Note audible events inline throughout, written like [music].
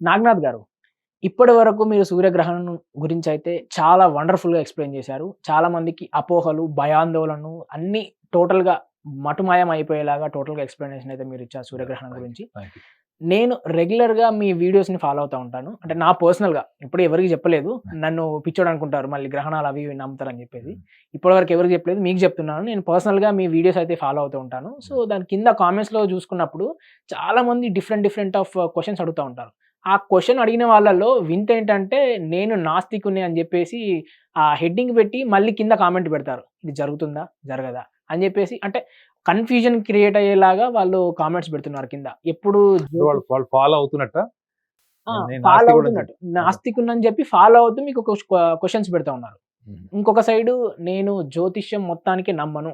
నాగనాథ్ గారు ఇప్పటి వరకు మీరు సూర్యగ్రహణం గురించి అయితే చాలా వండర్ఫుల్గా ఎక్స్ప్లెయిన్ చేశారు. చాలా మందికి అపోహలు భయాందోళనలు అన్ని టోటల్గా మటుమాయం అయిపోయేలాగా టోటల్గా ఎక్స్ప్లెనేషన్ అయితే మీరు ఇచ్చారు సూర్యగ్రహణం గురించి. నేను రెగ్యులర్గా మీ వీడియోస్ని ఫాలో అవుతూ ఉంటాను. అంటే నా పర్సనల్గా ఇప్పుడు ఎవరికి చెప్పలేదు నన్ను పిచ్చోడు అనుకుంటారు మళ్ళీ గ్రహణాలు అవి నమ్ముతారని చెప్పేసి ఇప్పటివరకు ఎవరికి చెప్పలేదు మీకు చెప్తున్నాను. నేను పర్సనల్గా మీ వీడియోస్ అయితే ఫాలో అవుతూ ఉంటాను. సో దాని కింద కామెంట్స్లో చూసుకున్నప్పుడు చాలా మంది డిఫరెంట్ డిఫరెంట్ ఆఫ్ క్వశ్చన్స్ అడుగుతూ ఉంటారు. ఆ క్వశ్చన్ అడిగిన వాళ్ళల్లో వింత ఏంటంటే నేను నాస్తికుని అని చెప్పేసి ఆ హెడ్డింగ్ పెట్టి మళ్ళీ కింద కామెంట్ పెడతారు. ఇది జరుగుతుందా? జరగదా? అని చెప్పేసి అంటే కన్ఫ్యూజన్ క్రియేట్ అయ్యేలాగా వాళ్ళు కామెంట్స్ పెడుతున్నారు కింద. ఎప్పుడు వాళ్ళు ఫాలో అవుతున్నట్ట? నేను ఫాలో అవుతున్నట్టు. నాస్తికుని అని చెప్పి ఫాలో అవుతూ మీకు క్వశ్చన్స్ పెడతా ఉన్నారు. ఇంకొక సైడ్ నేను జ్యోతిష్యం మొత్తానికి నమ్మను.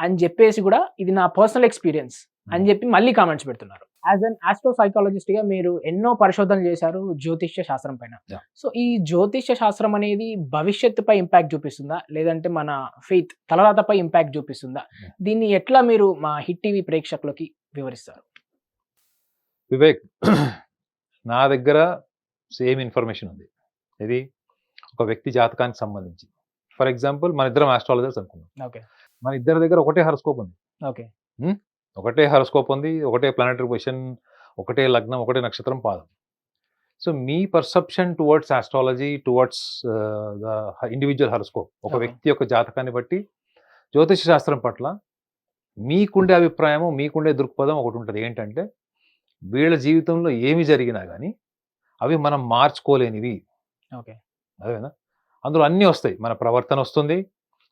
అని చెప్పేసి కూడా ఇది నా పర్సనల్ ఎక్స్పీరియన్స్ అని చెప్పి మళ్ళీ కామెంట్స్ పెడుతున్నారు. యాజ్ అన్ ఆస్ట్రో సైకాలజిస్ట్గా మీరు ఎన్నో పరిశోధనలు చేశారు జ్యోతిష్య శాస్త్రం పైన. సో ఈ జ్యోతిష్య శాస్త్రం అనేది భవిష్యత్తుపై ఇంపాక్ట్ చూపిస్తుందా? లేదంటే మన ఫెయిత్ తలరాతపై ఇంపాక్ట్ చూపిస్తుందా. దీన్ని ఎట్లా మీరు మా హిట్ టీవీ ప్రేక్షకులకి వివరిస్తారు? వివేక్ నా దగ్గర సేమ్ ఇన్ఫర్మేషన్ ఉంది. ఇది ఒక వ్యక్తి జాతకానికి సంబంధించి. ఫర్ ఎగ్జాంపుల్ మన ఇద్దరం ఆస్ట్రాలజర్స్ అనుకుందాం. ఓకే. మన ఇద్దరి దగ్గర ఒకటే హరస్కోప్ ఉంది. ఓకే. ఒకటే హరస్కోప్ ఉంది ఒకటే ప్లానటరీ పొజిషన్ ఒకటే లగ్నం ఒకటే నక్షత్రం పాదం. So me perception towards astrology towards the individual horoscope. ఒక. వ్యక్తి యొక్క జాతకాన్ని బట్టి జ్యోతిష శాస్త్రం పట్ల మీకుండే అభిప్రాయము మీకుండే దృక్పథం ఒకటి ఉంటుంది. ఏంటంటే వీళ్ళ జీవితంలో ఏమి జరిగినా కానీ అవి మనం మార్చుకోలేనివి. ఓకే. అదేనా? అందులో అన్నీ వస్తాయి. మన ప్రవర్తన వస్తుంది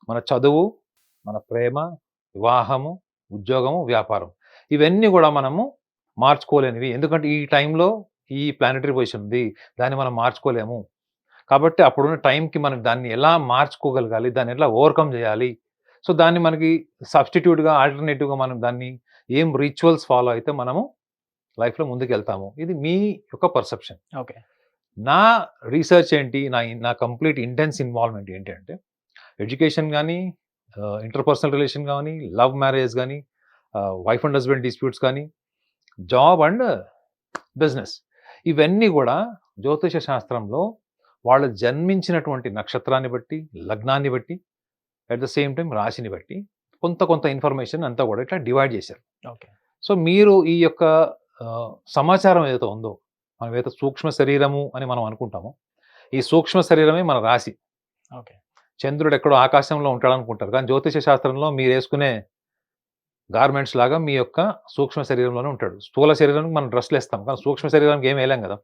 మన చదువు మన ప్రేమ వివాహము ఉద్యోగము వ్యాపారం. ఇవన్నీ కూడా మనము మార్చుకోలేనివి. ఎందుకంటే ఈ టైంలో ఈ ప్లానటరీ పొజిషన్ ఉంది. దాన్ని మనం మార్చుకోలేము. కాబట్టి అప్పుడున్న టైంకి మనం దాన్ని ఎలా మార్చుకోగలగాలి? దాన్ని ఎలా ఓవర్కమ్ చేయాలి? సో దాన్ని మనకి సబ్స్టిట్యూట్గా ఆల్టర్నేటివ్గా మనం దాన్ని ఏం రిచువల్స్ ఫాలో అయితే మనము లైఫ్లో ముందుకు వెళ్తాము ఇది మీ యొక్క పర్సెప్షన్. ఓకే. నా రీసెర్చ్ ఏంటి? నా నా కంప్లీట్ ఇంటెన్స్ ఇన్వాల్వ్మెంట్ ఏంటి అంటే ఎడ్యుకేషన్ కానీ ఇంటర్పర్సనల్ రిలేషన్ కానీ లవ్ మ్యారేజ్ కానీ వైఫ్ అండ్ హస్బెండ్ డిస్ప్యూట్స్ కానీ జాబ్ అండ్ బిజినెస్ ఇవన్నీ కూడా జ్యోతిష శాస్త్రంలో వాళ్ళు జన్మించినటువంటి నక్షత్రాన్ని బట్టి లగ్నాన్ని బట్టి అట్ ద సేమ్ టైం రాశిని బట్టి కొంత కొంత ఇన్ఫర్మేషన్ అంతా కూడా ఇట్లా డివైడ్ చేశారు. ఓకే. సో మీరు ఈ యొక్క సమాచారం ఏదైతే ఉందో మనం ఏదైతే సూక్ష్మ శరీరము అని మనం అనుకుంటామో ఈ సూక్ష్మ శరీరమే మన రాశి. ఓకే. చంద్రుడు ఎక్కడో ఆకాశంలో ఉంటాడు అనుకుంటారు కానీ జ్యోతిష శాస్త్రంలో మీరు వేసుకునే గార్మెంట్స్ లాగా మీ యొక్క సూక్ష్మ శరీరంలోనే ఉంటాడు. స్థూల శరీరానికి మనం డ్రెస్లు వేస్తాం కానీ సూక్ష్మ శరీరానికి ఏం వేయలేం కదా.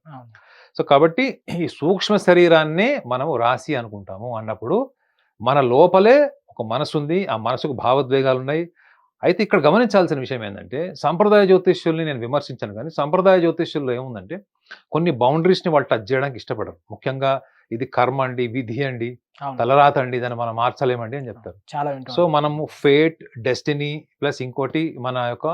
సో కాబట్టి ఈ సూక్ష్మ శరీరాన్నే మనం రాశి అనుకుంటాము అన్నప్పుడు మన లోపలే ఒక మనసు ఉంది. ఆ మనసుకు భావోద్వేగాలు ఉన్నాయి. అయితే ఇక్కడ గమనించాల్సిన విషయం ఏంటంటే సంప్రదాయ జ్యోతిష్యుల్ని నేను విమర్శించాను కానీ సంప్రదాయ జ్యోతిష్యుల్లో ఏముందంటే కొన్ని బౌండరీస్ని వాళ్ళు టచ్ చేయడానికి ఇష్టపడరు. ముఖ్యంగా ఇది కర్మ అండి విధి అండి తలరాత అండి దాన్ని మనం మార్చలేమండి అని చెప్తారు. చాలా సో మనము ఫేట్ డెస్టినీ ప్లస్ ఇంకోటి మన యొక్క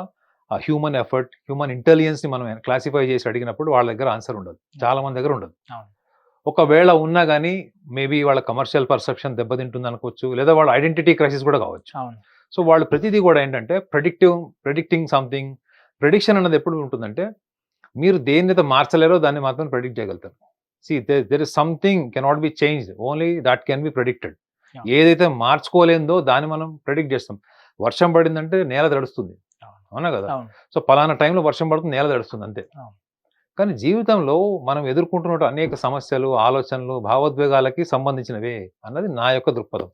హ్యూమన్ ఎఫర్ట్ హ్యూమన్ ఇంటెలిజెన్స్ని మనం క్లాసిఫై చేసి అడిగినప్పుడు వాళ్ళ దగ్గర ఆన్సర్ ఉండదు. చాలా మంది దగ్గర ఉండదు. ఒకవేళ ఉన్నా కానీ మేబీ వాళ్ళ కమర్షియల్ పర్సెప్షన్ దెబ్బతింటుంది అనుకోవచ్చు లేదా వాళ్ళ ఐడెంటిటీ క్రైసిస్ కూడా కావచ్చు. సో వాళ్ళు ప్రతిదీ కూడా ఏంటంటే ప్రెడిక్టివ్ ప్రెడిక్టింగ్ సంథింగ్ ప్రెడిక్షన్ అన్నది ఎప్పుడు ఉంటుందంటే మీరు దేన్నైతే మార్చలేరో దాన్ని మాత్రం ప్రెడిక్ట్ చేయగలుగుతారు. See there is something cannot be change only that can be predicted. ఏదైతే మార్చుకోలేందో దాన్ని మనం ప్రెడిక్ట్ చేస్తాం. వర్షం పడిందంటే నేల తడుస్తుంది. అవును. కదా? సో పలానా టైంలో వర్షం పడుతుంది నేల తడుస్తుంది అంతే. కానీ జీవితంలో మనం ఎదుర్కొంటున్న అనేక సమస్యలు ఆలోచనలు భావోద్వేగాలకి సంబంధించినవే అన్నది నా యొక్క దృక్పథం.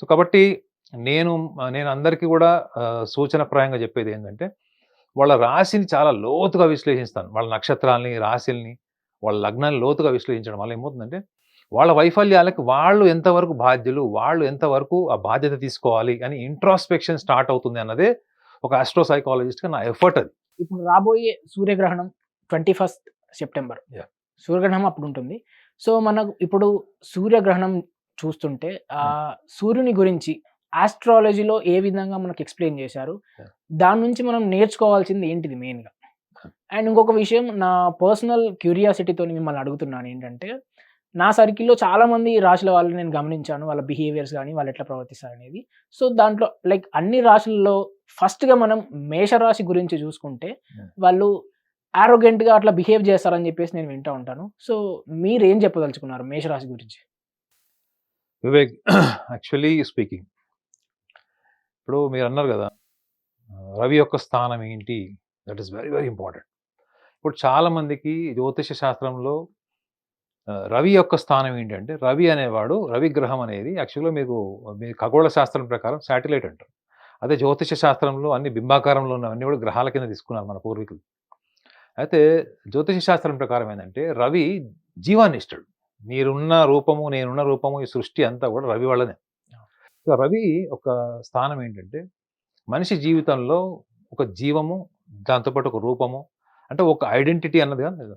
సో కాబట్టి నేను నేను అందరికీ కూడా సూచనప్రాయంగా చెప్పేది ఏంటంటే వాళ్ళ రాశిని చాలా లోతుగా విశ్లేషిస్తాను. వాళ్ళ నక్షత్రాలని రాశిల్ని వాళ్ళ లగ్నాన్ని లోతుగా విశ్లేషించడం వల్ల ఏమవుతుందంటే వాళ్ళ వైఫల్యాలకి వాళ్ళు ఎంతవరకు బాధ్యులు వాళ్ళు ఎంతవరకు ఆ బాధ్యత తీసుకోవాలి అని ఇంట్రాస్పెక్షన్ స్టార్ట్ అవుతుంది అన్నదే ఒక ఆస్ట్రో సైకాలజిస్ట్గా నా ఎఫర్ట్ అది. ఇప్పుడు రాబోయే సూర్యగ్రహణం ట్వంటీ ఫస్ట్ సెప్టెంబర్. సూర్యగ్రహణం అప్పుడు ఉంటుంది. సో మనకు ఇప్పుడు సూర్యగ్రహణం చూస్తుంటే ఆ సూర్యుని గురించి ఆస్ట్రాలజీలో ఏ విధంగా మనకు ఎక్స్ప్లెయిన్ చేశారు. దాని నుంచి మనం నేర్చుకోవాల్సింది ఏంటిది మెయిన్గా అండ్ ఇంకొక విషయం నా పర్సనల్ క్యూరియాసిటీతో మిమ్మల్ని అడుగుతున్నాను ఏంటంటే నా సర్కిల్లో చాలా మంది రాశుల వాళ్ళని నేను గమనించాను. వాళ్ళ బిహేవియర్స్ కానీ వాళ్ళు ఎట్లా ప్రవర్తిస్తారు అనేది సో దాంట్లో లైక్ అన్ని రాశుల్లో ఫస్ట్గా మనం మేషరాశి గురించి చూసుకుంటే. వాళ్ళు ఆరోగెంట్గా అట్లా బిహేవ్ చేస్తారని చెప్పేసి నేను వింటూ ఉంటాను. సో మీరు ఏం చెప్పదలుచుకున్నారు మేషరాశి గురించి? Vivek actually speaking. ఇప్పుడు మీరు అన్నారు కదా రవి యొక్క స్థానం ఏంటి? That is very very important. ఇప్పుడు చాలామందికి జ్యోతిష శాస్త్రంలో రవి యొక్క స్థానం ఏంటంటే రవి అనేవాడు రవి గ్రహం అనేది యాక్చువల్గా మీకు మీ ఖగోళ శాస్త్రం ప్రకారం శాటిలైట్ అంటారు. అదే జ్యోతిష శాస్త్రంలో అన్ని బింబాకారంలో ఉన్నవన్నీ కూడా గ్రహాల కింద తీసుకున్నారు మన పూర్వీకులు. అయితే జ్యోతిష శాస్త్రం ప్రకారం ఏంటంటే రవి జీవాన్ని ఇస్తాడు మీరున్న రూపము నేనున్న రూపము ఈ సృష్టి అంతా కూడా రవి వల్లనే. సో రవి ఒక స్థానం ఏంటంటే మనిషి జీవితంలో ఒక జీవము దాంతోపాటు ఒక రూపము. అంటే ఒక ఐడెంటిటీ అన్నది కదా?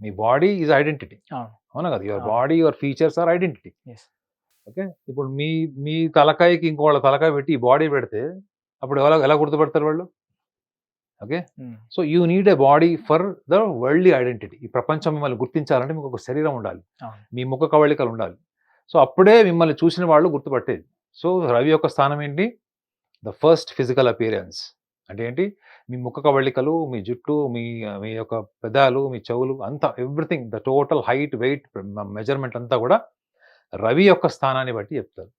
మీ బాడీ ఈజ్ ఐడెంటిటీ. అవును. కదా? Your. Body your features are identity. Okay? ఇప్పుడు మీ మీ తలకాయకి ఇంకోళ్ళ తలకాయ పెట్టి ఈ బాడీ పెడితే అప్పుడు ఎలా ఎలా గుర్తుపడతారు వాళ్ళు? Okay? So you need a body for the worldly identity. ఈ ప్రపంచం మిమ్మల్ని గుర్తించాలంటే మీకు ఒక శరీరం ఉండాలి. మీ ముఖ కవళికలు ఉండాలి. సో అప్పుడే మిమ్మల్ని చూసిన వాళ్ళు గుర్తుపట్టేది. సో రవి యొక్క స్థానం ఏంటి? The first physical appearance. అంటే ఏంటి? మీ ముఖ కవళికలు మీ జుట్టు మీ మీ యొక్క పెదాలు మీ చెవులు అంతా everything the total height weight measurement అంతా కూడా రవి యొక్క స్థానాన్ని బట్టి చెప్తారు.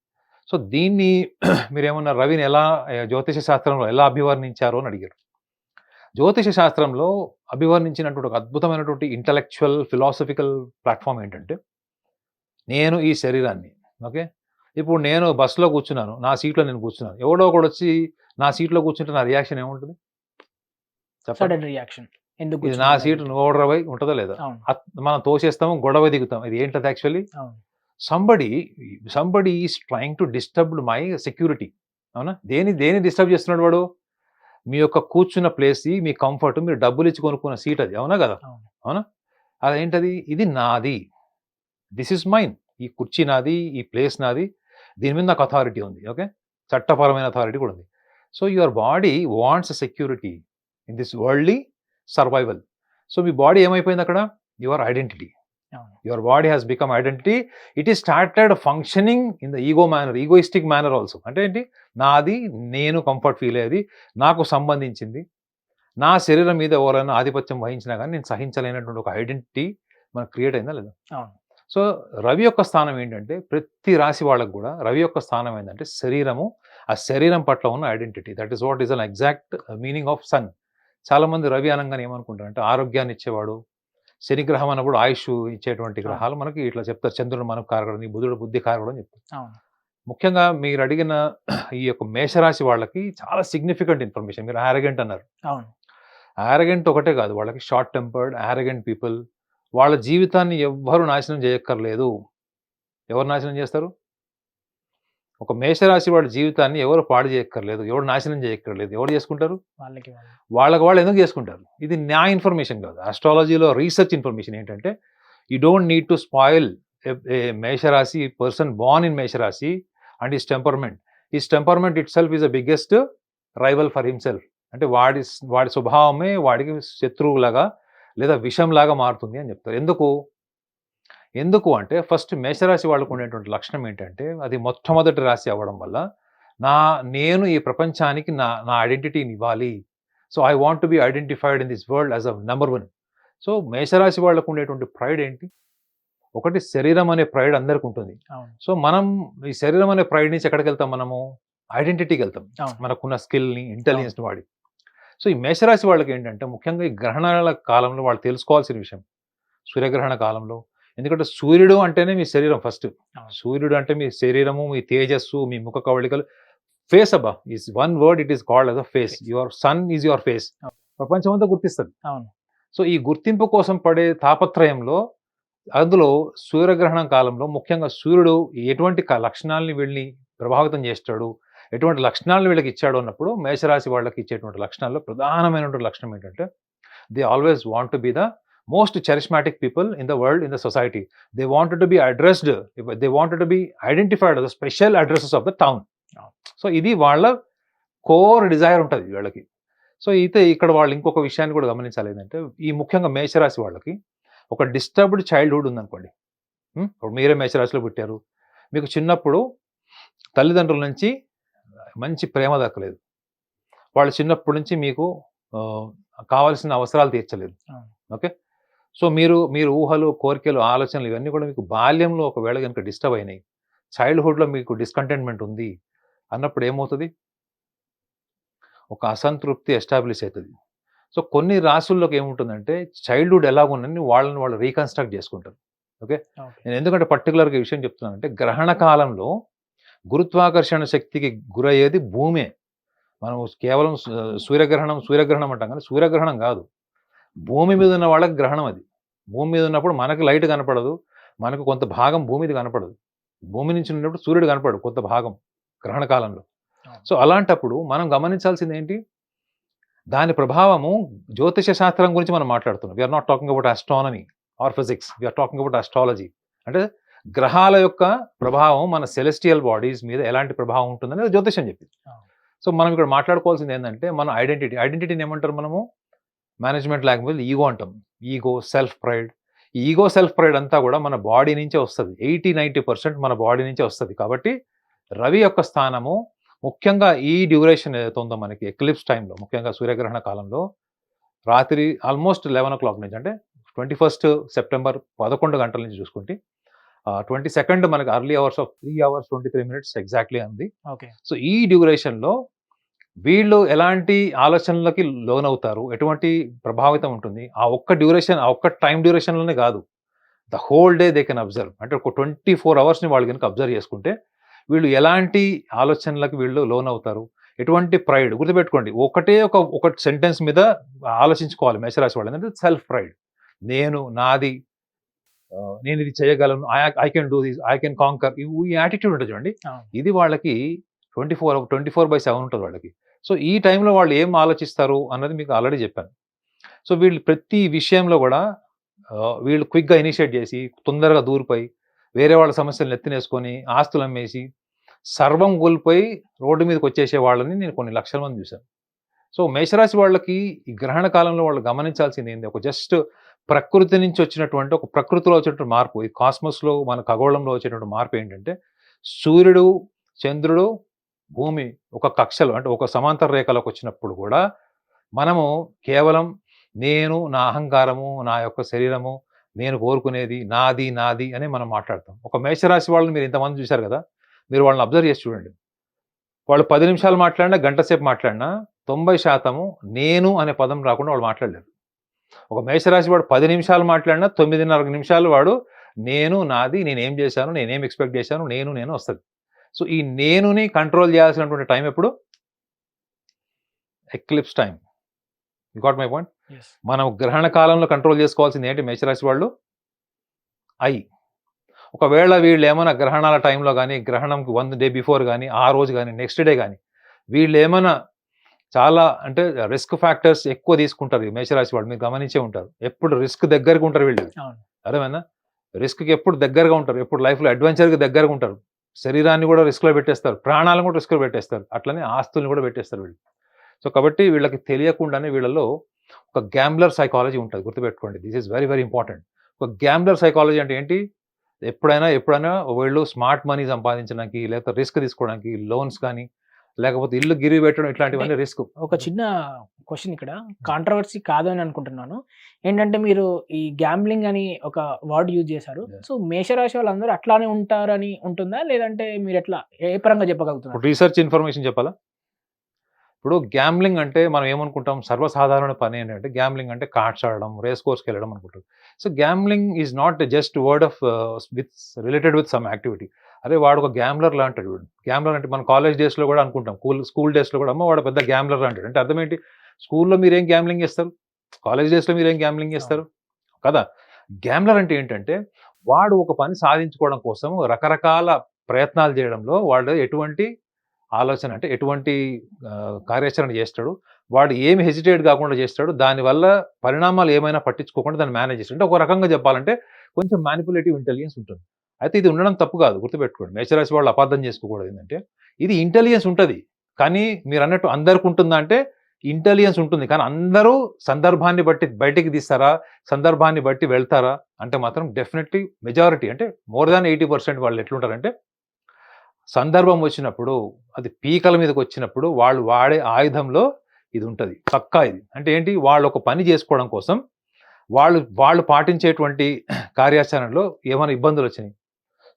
సో దీన్ని [clears throat] మీరేమన్నా రవిని ఎలా జ్యోతిష శాస్త్రంలో ఎలా అభివర్ణించారో అని అడిగారు. జ్యోతిష శాస్త్రంలో అభివర్ణించినటువంటి ఒక అద్భుతమైనటువంటి ఇంటలెక్చువల్ ఫిలాసఫికల్ ప్లాట్ఫామ్ ఏంటంటే నేను ఈ శరీరాన్ని ఓకే? ఇప్పుడు నేను బస్సులో కూర్చున్నాను నా సీట్లో నేను కూర్చున్నాను. ఎవడో ఒకడు వచ్చి నా సీట్లో కూర్చుంటే నా రియాక్షన్ ఏముంటుంది? Sudden reaction. ఎందుకు ఇది నా? సీట్ నువ్వు ఓడర్ పోయి ఉంటుందా లేదా. మనం తోసేస్తాము గొడవ దిగుతాం. ఇది ఏంటది actually somebody somebody is trying to disturbed my security అవునా? దేని దేని డిస్టర్బ్ చేస్తున్నాడు వాడు? మీ యొక్క కూర్చున్న ప్లేస్ మీ కంఫర్ట్ మీరు డబ్బులు ఇచ్చి కొనుక్కున్న సీట్ అది. అవునా కదా? అవును. అవునా? అదేంటది? ఇది నాది. దిస్ ఇస్ మైన్ ఈ కుర్చీ నాది ఈ ప్లేస్ నాది. దీని మీద నాకు అథారిటీ ఉంది ఓకే చట్టపరమైన అథారిటీ కూడా ఉంది. So your body wants security in this worldly survival so me body ఏమైపోయింది అక్కడ? Your identity your body has become identity. It is started functioning in the ego manner egoistic manner also. అంటే ఏంటి? నాది నేను comfort feel అయ్యేది నాకు సంబంధించింది. నా శరీరం మీద ఎవరైనా ఆధిపత్యం వహించినా కానీ నేను సహించలేనటువంటి ఒక ఐడెంటిటీ మనకు క్రియేట్ అయిందా లేదా? అవును. సో రవి యొక్క స్థానం ఏంటంటే ప్రతి రాశి వాళ్ళకు కూడా రవి యొక్క స్థానం ఏంటంటే శరీరము ఆ శరీరం పట్ల ఉన్న identity. That is what is an exact meaning of sun చాలా మంది రవి అనగానే ఏమనుకుంటారు అంటే ఆరోగ్యాన్ని ఇచ్చేవాడు శనిగ్రహం అన్నప్పుడు ఆయుష్ ఇచ్చేటువంటి గ్రహాలు మనకి ఇట్లా చెప్తారు. చంద్రుడు మనకు కారకుడు బుధుడు బుద్ధి కారకుడు అని చెప్తారు. ముఖ్యంగా మీరు అడిగిన ఈ యొక్క మేషరాశి వాళ్ళకి చాలా సిగ్నిఫికెంట్ ఇన్ఫర్మేషన్ మీరు ఆరగెంట్ అన్నారు. అవును. ఆరగెంట్ ఒకటే కాదు వాళ్ళకి షార్ట్ టెంపర్డ్ ఆరగెంట్ పీపుల్ వాళ్ళ జీవితాన్ని ఎవ్వరు నాశనం చేయక్కర్లేదు. ఎవరు నాశనం చేస్తారు? ఒక మేషరాశి వాళ్ళ జీవితాన్ని ఎవరు పాడు చేయక్కర్లేదు. ఎవరు నాశనం చేయక్కర్లేదు. ఎవరు చేసుకుంటారు? వాళ్ళకి వాళ్ళు. వాళ్ళకి వాళ్ళు ఎందుకు చేసుకుంటారు? ఇది నా ఇన్ఫర్మేషన్ కాదు. ఆస్ట్రాలజీలో రీసెర్చ్ ఇన్ఫర్మేషన్ ఏంటంటే you don't need to spoil a మేషరాశి పర్సన్ బార్న్ ఇన్ మేషరాశి and is temperament is temperament itself is a biggest rival for himself అంటే వాడి వాడి స్వభావమే వాడికి శత్రువులాగా లేదా విషంలాగా మారుతుంది అని చెప్తారు. ఎందుకు? ఎందుకు అంటే ఫస్ట్ మేషరాశి వాళ్ళకు ఉండేటువంటి లక్షణం ఏంటంటే అది మొట్టమొదటి రాశి అవ్వడం వల్ల నా నేను ఈ ప్రపంచానికి నా నా ఐడెంటిటీని ఇవ్వాలి. So I want to be identified in this world as a number one. So మేషరాశి వాళ్ళకు ఉండేటువంటి ప్రైడ్ ఏంటి? ఒకటి శరీరం అనే ప్రైడ్ అందరికి ఉంటుంది. సో మనం ఈ శరీరం అనే ప్రైడ్ నుంచి ఎక్కడికి వెళ్తాం మనము? ఐడెంటిటీకి వెళ్తాం. మనకున్న స్కిల్ని ఇంటెలిజెన్స్ వాడి. సో ఈ మేషరాశి వాళ్ళకి ఏంటంటే ముఖ్యంగా ఈ గ్రహణాల కాలంలో వాళ్ళు తెలుసుకోవాల్సిన విషయం. సూర్యగ్రహణ కాలంలో. ఎందుకంటే సూర్యుడు అంటేనే మీ శరీరం ఫస్ట్. సూర్యుడు అంటే మీ శరీరము మీ తేజస్సు మీ ముఖ కవళికలు. ఫేస్ అబ్బా! Is one word it is called as a face. Your sun is your face. ప్రపంచం అంతా గుర్తిస్తుంది. అవును. సో ఈ గుర్తింపు కోసం పడే తాపత్రయంలో అందులో సూర్యగ్రహణం కాలంలో ముఖ్యంగా సూర్యుడు ఎటువంటి లక్షణాలని వీళ్ళని ప్రభావితం చేస్తాడు? ఎటువంటి లక్షణాలు వీళ్ళకి ఇచ్చాడు అన్నప్పుడు మేషరాశి వాళ్ళకి ఇచ్చేటువంటి లక్షణాల్లో ప్రధానమైనటువంటి లక్షణం ఏంటంటే they always want to be the most charismatic people in the world in the society they wanted to be addressed they wanted to be identified the special addresses of the town so ఇది వాళ్ళ core Dzire ఉంటుంది వీళ్ళకి. So అయితే ఇక్కడ వాళ్ళు ఇంకొక విషయాన్ని కూడా గమనించాలి ఏంటంటే ఈ ముఖ్యంగా మేషరాశి వాళ్ళకి ఒక డిస్టర్బ్డ్ చైల్డ్హుడ్ ఉందనుకోండి. ఇప్పుడు మీరే మేషరాశిలో పుట్టారు. మీకు చిన్నప్పుడు తల్లిదండ్రుల నుంచి మంచి ప్రేమ దక్కలేదు వాళ్ళు చిన్నప్పటి నుంచి మీకు కావాల్సిన అవసరాలు తీర్చలేదు. ఓకే? సో మీరు మీరు ఊహలు కోరికలు ఆలోచనలు ఇవన్నీ కూడా మీకు బాల్యంలో ఒకవేళ కనుక డిస్టర్బ్ అయినాయి చైల్డ్హుడ్లో మీకు డిస్కంటెంట్మెంట్ ఉంది అన్నప్పుడు ఏమవుతుంది? ఒక అసంతృప్తి ఎస్టాబ్లిష్ అవుతుంది. సో కొన్ని రాసుల్లోకి ఏముంటుందంటే చైల్డ్హుడ్ ఎలాగుందని వాళ్ళని వాళ్ళు రీకన్స్ట్రక్ట్ చేసుకుంటారు. ఓకే. నేను ఎందుకంటే పర్టికులర్గా విషయం చెప్తున్నానంటే గ్రహణ కాలంలో గురుత్వాకర్షణ శక్తికి గురయ్యేది భూమే. మనం కేవలం సూర్యగ్రహణం సూర్యగ్రహణం అంటాం కానీ సూర్యగ్రహణం కాదు. భూమి మీద ఉన్న వాళ్ళకి గ్రహణం అది. భూమి మీద ఉన్నప్పుడు మనకి లైట్ కనపడదు. మనకు కొంత భాగం భూమిది కనపడదు. భూమి నుంచి ఉన్నప్పుడు సూర్యుడు కనపడు కొంత భాగం గ్రహణ కాలంలో. సో అలాంటప్పుడు మనం గమనించాల్సింది ఏంటి? దాని ప్రభావము జ్యోతిష శాస్త్రం గురించి మనం మాట్లాడుతున్నాం. We're not talking about astronomy or physics we're talking about astrology అంటే గ్రహాల యొక్క ప్రభావం మన సెలెస్టియల్ బాడీస్ మీద ఎలాంటి ప్రభావం ఉంటుందని జ్యోతిషం చెప్పింది. సో మనం ఇక్కడ మాట్లాడుకోవాల్సింది ఏంటంటే మన ఐడెంటిటీ ఐడెంటిటీని ఏమంటారు మనము? మేనేజ్మెంట్ లాంగ్వేజ్ ఈగో అంటాం. Ego self pride. Ego self pride అంతా కూడా మన బాడీ నుంచే వస్తుంది. ఎయిటీ నైంటీ పర్సెంట్ మన బాడీ నుంచే వస్తుంది. కాబట్టి రవి యొక్క స్థానము ముఖ్యంగా ఈ డ్యూరేషన్ ఏదైతే ఉందో మనకి ఎక్లిప్స్ టైంలో ముఖ్యంగా సూర్యగ్రహణ కాలంలో రాత్రి ఆల్మోస్ట్ లెవెన్ ఓ క్లాక్ నుంచి అంటే ట్వంటీ ఫస్ట్ సెప్టెంబర్ పదకొండు గంటల నుంచి చూసుకుంటే ట్వంటీ సెకండ్ మనకి early hours of three hours twenty three minutes exactly అంది. ఓకే. సో ఈ డ్యూరేషన్లో వీళ్ళు ఎలాంటి ఆలోచనలకి లోనవుతారు? ఎటువంటి ప్రభావితం ఉంటుంది? ఆ ఒక్క డ్యూరేషన్ ఆ ఒక్క టైం డ్యూరేషన్లోనే కాదు. The whole day they can observe అంటే ఒక ట్వంటీ ఫోర్ అవర్స్ని వాళ్ళు కనుక అబ్జర్వ్ చేసుకుంటే వీళ్ళు ఎలాంటి ఆలోచనలకు వీళ్ళు లోన్ అవుతారు ఎటువంటి ప్రైడ్ గుర్తుపెట్టుకోండి. ఒకటే ఒక ఒక సెంటెన్స్ మీద ఆలోచించుకోవాలి. మేషరాశి వాళ్ళు అంటే సెల్ఫ్ ప్రైడ్ నేను నాది నేను ఇది చేయగలను I can do this I can conquer ఈ యాటిట్యూడ్ ఉంటుంది చూడండి. ఇది వాళ్ళకి twenty four twenty four by seven ఉంటుంది వాళ్ళకి. సో ఈ టైంలో వాళ్ళు ఏం ఆలోచిస్తారు అన్నది మీకు ఆల్రెడీ చెప్పాను. సో వీళ్ళు ప్రతి విషయంలో కూడా వీళ్ళు క్విక్గా ఇనిషియేట్ చేసి తొందరగా దూరిపోయి వేరే వాళ్ళ సమస్యలు నెత్తినేసుకొని ఆస్తులు అమ్మేసి సర్వం కోల్పోయి రోడ్డు మీదకి వచ్చేసే వాళ్ళని నేను కొన్ని లక్షల మంది చూశాను. సో మేషరాశి వాళ్ళకి ఈ గ్రహణ కాలంలో వాళ్ళు గమనించాల్సింది ఏంది? ఒక జస్ట్ ప్రకృతి నుంచి వచ్చినటువంటి ఒక ప్రకృతిలో వచ్చినటువంటి మార్పు. ఈ కాస్మస్లో మన ఖగోళంలో వచ్చినటువంటి మార్పు ఏంటంటే సూర్యుడు చంద్రుడు భూమి ఒక కక్షలు అంటే ఒక సమాంతర రేఖలోకి వచ్చినప్పుడు కూడా మనము కేవలం నేను నా అహంకారము నా యొక్క శరీరము నేను కోరుకునేది నాది నాది అని మనం మాట్లాడతాం. ఒక మేషరాశి వాళ్ళని మీరు ఇంతమంది చూశారు కదా? మీరు వాళ్ళని అబ్జర్వ్ చేసి చూడండి. వాళ్ళు పది నిమిషాలు మాట్లాడినా గంట సేపు మాట్లాడినా తొంభై శాతము నేను అనే పదం రాకుండా వాళ్ళు మాట్లాడలేరు ఒక మేషరాశి వాడు పది నిమిషాలు మాట్లాడినా తొమ్మిదిన్నర నిమిషాలు వాడు నేను నాది నేనేం చేశాను నేనేం ఎక్స్పెక్ట్ చేశాను నేను నేను వస్తుంది. సో ఈ నేనుని కంట్రోల్ చేయాల్సినటువంటి టైం ఎప్పుడు? Eclipse time got my point మనం గ్రహణ కాలంలో కంట్రోల్ చేసుకోవాల్సింది ఏంటి మేషరాశి వాళ్ళు? ఐ ఒకవేళ వీళ్ళు ఏమైనా గ్రహణాల టైంలో కానీ గ్రహణంకి వన్ డే బిఫోర్ కానీ ఆ రోజు కానీ నెక్స్ట్ డే కానీ వీళ్ళు ఏమైనా చాలా అంటే రిస్క్ ఫ్యాక్టర్స్ ఎక్కువ తీసుకుంటారు మేషరాశి వాళ్ళు. మీరు గమనించే ఉంటారు. ఎప్పుడు రిస్క్ దగ్గరకు ఉంటారు వీళ్ళు. అవును. అర్థమైందా? రిస్క్కి ఎప్పుడు దగ్గరగా ఉంటారు. ఎప్పుడు లైఫ్లో అడ్వెంచర్కి దగ్గరగా ఉంటారు. శరీరాన్ని కూడా రిస్క్లో పెట్టేస్తారు. ప్రాణాలను కూడా రిస్క్లో పెట్టేస్తారు. అట్లనే ఆస్తుల్ని కూడా పెట్టేస్తారు వీళ్ళు. సో కాబట్టి వీళ్ళకి తెలియకుండానే వీళ్ళలో ఒక గ్యాంబ్లర్ సైకాలజీ ఉంటుంది. గుర్తుపెట్టుకోండి. This is very very important ఒక గ్యాంబ్లర్ సైకాలజీ అంటే ఏంటి? ఎప్పుడైనా ఎప్పుడైనా వీళ్ళు స్మార్ట్ మనీ సంపాదించడానికి లేకపోతే రిస్క్ తీసుకోవడానికి లోన్స్ కానీ లేకపోతే ఇల్లు గిరివి పెట్టడం ఇట్లాంటివన్నీ రిస్క్. ఒక చిన్న క్వశ్చన్ ఇక్కడ. కాంట్రవర్సీ కాదు అని అనుకుంటున్నాను. ఏంటంటే మీరు ఈ గ్యాంబ్లింగ్ అని ఒక వర్డ్ యూజ్ చేశారు. సో మేషరాశి వాళ్ళందరూ అట్లానే ఉంటారని ఉంటుందా? లేదంటే మీరు ఎట్లా? ఏ పరంగా చెప్పగలుగుతున్నారు? రీసెర్చ్ ఇన్ఫర్మేషన్ చెప్పాలా? ఇప్పుడు గ్యాంబ్లింగ్ అంటే మనం ఏమనుకుంటాం? సర్వసాధారణ పని ఏంటంటే గ్యాంబ్లింగ్ అంటే కార్డ్స్ ఆడడం రేస్ కోర్స్కి వెళ్ళడం అనుకుంటాం so gambling is not just word of with related with some activity అరే వాడు ఒక గ్యాంబ్లర్ లాంటాడు వీడు గ్యాంబ్లర్ అంటే మన కాలేజ్ డేస్లో కూడా అనుకుంటాం. స్కూల్ స్కూల్ డేస్లో కూడా అమ్మ వాడు పెద్ద గ్యాంబ్లర్ లాంటాడు అంటే అర్థం ఏంటి? స్కూల్లో మీరేం గ్యాంబ్లింగ్ చేస్తారు? కాలేజ్ డేస్లో మీరేం గ్యాంబ్లింగ్ చేస్తారు? కదా? గ్యాంబ్లర్ అంటే ఏంటంటే వాడు ఒక పని సాధించుకోవడం కోసం రకరకాల ప్రయత్నాలు చేయడంలో వాడు ఎటువంటి ఆలోచన అంటే ఎటువంటి కార్యాచరణ చేస్తాడు. వాడు ఏమి హెజిటేట్ కాకుండా చేస్తాడు. దానివల్ల పరిణామాలు ఏమైనా పట్టించుకోకుండా దాన్ని మేనేజ్ చేస్తాడు. అంటే ఒక రకంగా చెప్పాలంటే కొంచెం మ్యానిపులేటివ్ ఇంటెలిజెన్స్ ఉంటుంది. అయితే ఇది ఉండడం తప్పు కాదు గుర్తుపెట్టుకోండి. మేషరాశి వాళ్ళు అపార్థం చేసుకోకూడదు ఏంటంటే ఇది ఇంటెలిజెన్స్ ఉంటుంది. కానీ మీరు అన్నట్టు అందరికి ఉంటుందా అంటే ఇంటెలిజెన్స్ ఉంటుంది. కానీ అందరూ సందర్భాన్ని బట్టి బయటికి తీస్తారా? సందర్భాన్ని బట్టి వెళ్తారా? అంటే మాత్రం డెఫినెట్లీ మెజారిటీ అంటే మోర్ దాన్ ఎయిటీ పర్సెంట్ వాళ్ళు ఎట్లుంటారంటే సందర్భం వచ్చినప్పుడు అది పీకల మీదకి వచ్చినప్పుడు వాళ్ళు వాడే ఆయుధంలో ఇది ఉంటుంది. పక్కా ఇది. అంటే ఏంటి? వాళ్ళు ఒక పని చేసుకోవడం కోసం వాళ్ళు వాళ్ళు పాటించేటువంటి కార్యాచరణలో ఏమైనా ఇబ్బందులు వచ్చినాయి?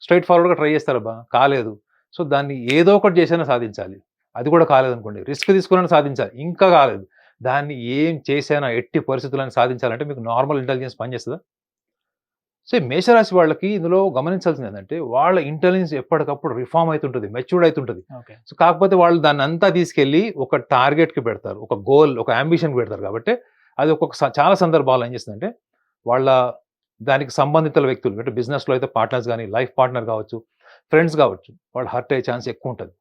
స్ట్రైట్ ఫార్వర్డ్గా ట్రై చేస్తారబ్బా కాలేదు. సో దాన్ని ఏదో ఒకటి చేసైనా సాధించాలి. అది కూడా కాలేదు అనుకోండి రిస్క్ తీసుకున్నా సాధించాలి. ఇంకా కాలేదు. దాన్ని ఏం చేసైనా ఎట్టి పరిస్థితులను సాధించాలంటే మీకు నార్మల్ ఇంటెలిజెన్స్ పనిచేస్తుందా? సో ఈ మేషరాశి వాళ్ళకి ఇందులో గమనించాల్సింది ఏంటంటే వాళ్ళ ఇంటెలిజెన్స్ ఎప్పటికప్పుడు రిఫార్మ్ అవుతుంటుంది మెచ్యూర్డ్ అవుతుంటుంది సో కాకపోతే వాళ్ళు దాన్ని అంతా తీసుకెళ్ళి ఒక టార్గెట్కి పెడతారు ఒక గోల్ ఒక అంబిషన్కి పెడతారు కాబట్టి అది ఒక్కొక్క చాలా సందర్భాలు ఏం చేస్తుందంటే వాళ్ళ దానికి సంబంధిత వ్యక్తులు అంటే బిజినెస్లో అయితే పార్ట్నర్స్ కానీ లైఫ్ పార్ట్నర్ కావచ్చు ఫ్రెండ్స్ కావచ్చు వాళ్ళు హర్ట్ అయ్యే ఛాన్స్ ఎక్కువ ఉంటుంది.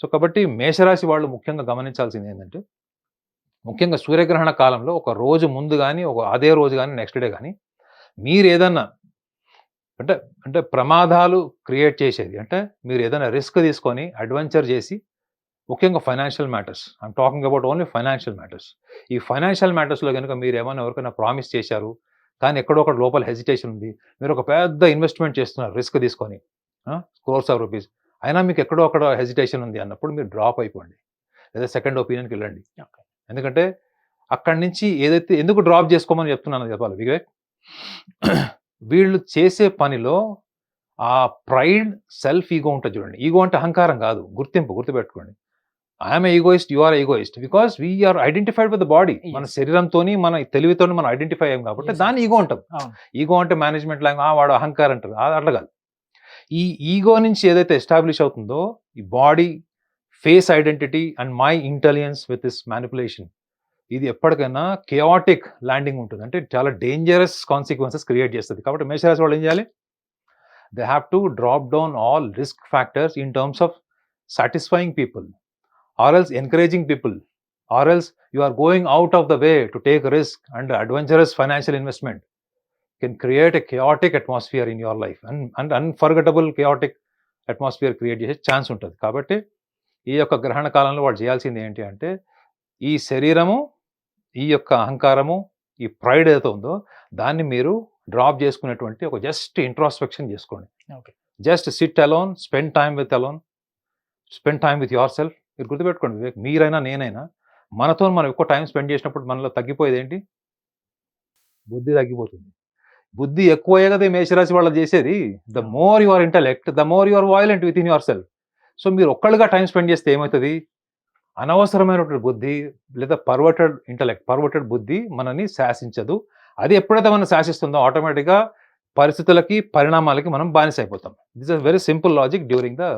సో కాబట్టి మేషరాశి వాళ్ళు ముఖ్యంగా గమనించాల్సింది ఏంటంటే ముఖ్యంగా సూర్యగ్రహణ కాలంలో ఒక రోజు ముందు కానీ ఒక అదే రోజు కానీ నెక్స్ట్ డే కానీ మీరు ఏదన్నా అంటే అంటే ప్రమాదాలు క్రియేట్ చేసేది. అంటే మీరు ఏదైనా రిస్క్ తీసుకొని అడ్వెంచర్ చేసి ముఖ్యంగా financial matters. I'm talking about only financial matters. ఈ ఫైనాన్షియల్ మ్యాటర్స్లో కనుక మీరు ఏమైనా ఎవరికైనా ప్రామిస్ చేశారు కానీ ఎక్కడో ఒకటి లోపల హెజిటేషన్ ఉంది మీరు ఒక పెద్ద ఇన్వెస్ట్మెంట్ చేస్తున్నారు రిస్క్ తీసుకొని క్రోర్స్ ఆఫ్ రూపీస్. అయినా మీకు ఎక్కడో అక్కడ హెజిటేషన్ ఉంది అన్నప్పుడు మీరు డ్రాప్ అయిపోండి. లేదా సెకండ్ ఒపీనియన్కి వెళ్ళండి. ఎందుకంటే అక్కడి నుంచి ఏదైతే ఎందుకు డ్రాప్ చేసుకోమని చెప్తున్నాను చెప్పాలి వివేక్? వీళ్ళు చేసే పనిలో ఆ ప్రైడ్ సెల్ఫ్ ఈగో ఉంటుంది చూడండి. ఈగో అంటే అహంకారం కాదు. గుర్తింపు గుర్తుపెట్టుకోండి. I'm egoist you are egoist. Because we're identified with the body. మన Yes. శరీరంతోని మన తెలివితో మనం ఐడెంటిఫై అయ్యాం కాబట్టి. దాని ఈగో ఉంటుంది ఈగో అంటే మేనేజ్మెంట్ లాగా వాడు అహంకారం అంటారు. అట్లా కాదు. ఈ ఈగో నుంచి ఏదైతే ఎస్టాబ్లిష్ అవుతుందో ఈ body face identity and my intelligence with this manipulation ఇది ఎప్పటికైనా కెయాటిక్ ల్యాండింగ్ ఉంటుంది. అంటే చాలా డేంజరస్ కాన్సిక్వెన్సెస్ క్రియేట్ చేస్తుంది. కాబట్టి మేషరాశి వాళ్ళు ఏం చేయాలి? They have to drop down all risk factors in terms of satisfying people or else encouraging encouraging people or else you are going out of the way to take risk and adventurous financial investment can create a chaotic atmosphere in your life and and unforgettable chaotic atmosphere create చేసే chance ఉంటుంది. కాబట్టి ఈ యొక్క గ్రహణ కాలంలో వాళ్ళు చేయాల్సింది ఏంటి అంటే ఈ శరీరము ఈ యొక్క అహంకారము ఈ ప్రైడ్ ఏదైతే ఉందో దాన్ని మీరు డ్రాప్ చేసుకునేటువంటి ఒక జస్ట్ ఇంట్రాస్పెక్షన్ చేసుకోండి. Okay. Just sit alone spend time with alone spend time with yourself మీరు గుర్తుపెట్టుకోండి వివేక్ మీరైనా నేనైనా మనతో మనం ఎక్కువ టైం స్పెండ్ చేసినప్పుడు మనలో తగ్గిపోయేది ఏంటి? బుద్ధి తగ్గిపోతుంది. బుద్ధి ఎక్కువ కదా మేషరాశి వాళ్ళు చేసేది? The more your intellect the more your violent within yourself so మీరు ఒక్కళ్ళుగా టైం స్పెండ్ చేస్తే ఏమవుతుంది? అనవసరమైనటువంటి బుద్ధి లేదా పర్వర్టెడ్ ఇంటలెక్ట్ పర్వర్టెడ్ బుద్ధి మనని శాసించదు. అది ఎప్పుడైతే మనం శాసిస్తుందో ఆటోమేటిక్గా పరిస్థితులకి పరిణామాలకి మనం బానిస అయిపోతాం this is very simple logic during the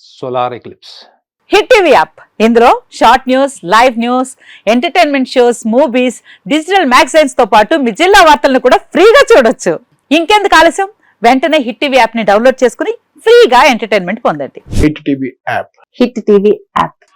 solar eclipse hit TV app. ఇందులో short news live news entertainment shows movies digital మ్యాగజైన్స్తో పాటు మీ జిల్లా వార్తలను కూడా ఫ్రీగా చూడొచ్చు. ఇంకెందుకు ఆలస్యం? వెంటనే హిట్ టీవీ యాప్ని డౌన్లోడ్ చేసుకుని ఫ్రీగా ఎంటర్టైన్మెంట్ పొందండి. Hit TV app. Hit TV app.